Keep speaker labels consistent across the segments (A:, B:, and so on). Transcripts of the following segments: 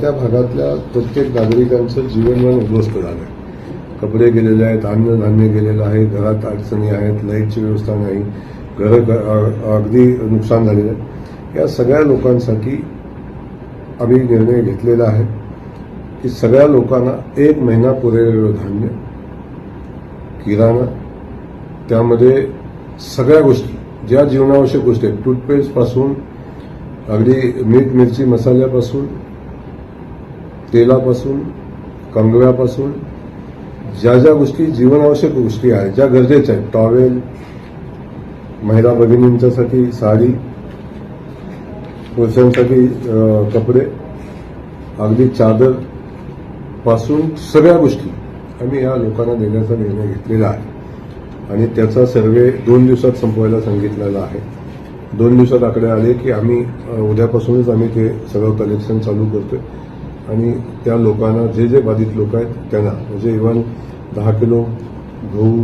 A: त्या भागातल्या प्रत्येक नागरिकांचं जीवनमान उद्ध्वस्त झालं आहे कपडे गेलेले आहेत अन्नधान्य गेलेलं आहे घरात अडचणी आहेत लाईटची व्यवस्था नाही घरं अगदी नुकसान झालेलं आहे. या सगळ्या लोकांसाठी आम्ही निर्णय घेतलेला आहे की सगळ्या लोकांना एक महिना पुरेलेलं धान्य किराणा त्यामध्ये सगळ्या गोष्टी ज्या जीवनावश्यक गोष्टी आहेत टूथपेस्टपासून अगदी मीठ मिरची मसाल्यापासून तेलापासून कंगव्यापासून ज्या ज्या गोष्टी जीवनावश्यक गोष्टी आहेत ज्या गरजेच्या आहेत टॉवेल महिला भगिनींच्यासाठी साडी पुरुषांसाठी कपडे अगदी चादरपासून सगळ्या गोष्टी आम्ही या लोकांना देण्याचा निर्णय घेतलेला आहे. आणि त्याचा सर्वे दोन दिवसात संपवायला सांगितलेला आहे. दोन दिवसात आकडे आले की आम्ही उद्यापासूनच आम्ही ते सगळं कलेक्शन चालू करतोय. आणि त्या लोकांना जे जे बाधित लोक आहेत त्यांना. म्हणजे इव्हन दहा किलो गहू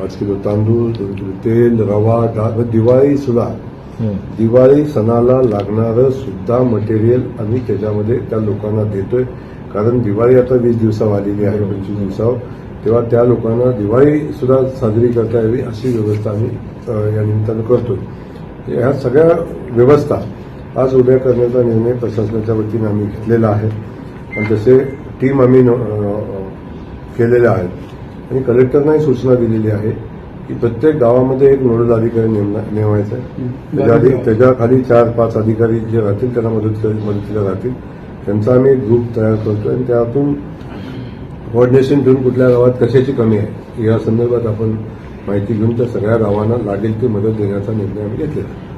A: पाच किलो तांदूळ दोन किलो तेल रवा डाळ दिवाळी सुद्धा. दिवाळी सणाला लागणारं सुद्धा मटेरियल आम्ही त्याच्यामध्ये त्या लोकांना देतोय. कारण दिवाळी आता वीस दिवसावर आलेली आहे पंचवीस दिवसावर. तेव्हा त्या लोकांना दिवाळी सुद्धा साजरी करता यावी अशी व्यवस्था आम्ही या निमित्तानं करतोय. ह्या सगळ्या व्यवस्था आज उद्या करण्याचा निर्णय प्रशासनाच्या वतीने आम्ही घेतलेला आहे. आणि तसे टीम आम्ही केलेल्या आहेत. आणि कलेक्टरनाही सूचना दिलेली आहे की प्रत्येक गावामध्ये एक नोडल अधिकारी नेमायचा आहे. त्याच्या आधी त्याच्याखाली चार पाच अधिकारी जे राहतील त्यांना मदत मदतीला राहतील त्यांचा आम्ही एक ग्रुप तयार करतो आणि त्यातून कोऑर्डिनेशन घेऊन कुठल्या गावात कशाची कमी आहे या संदर्भात आपण माहिती घेऊन त्या सगळ्या गावांना लागेल ती मदत देण्याचा निर्णय आम्ही घेतलेला आहे.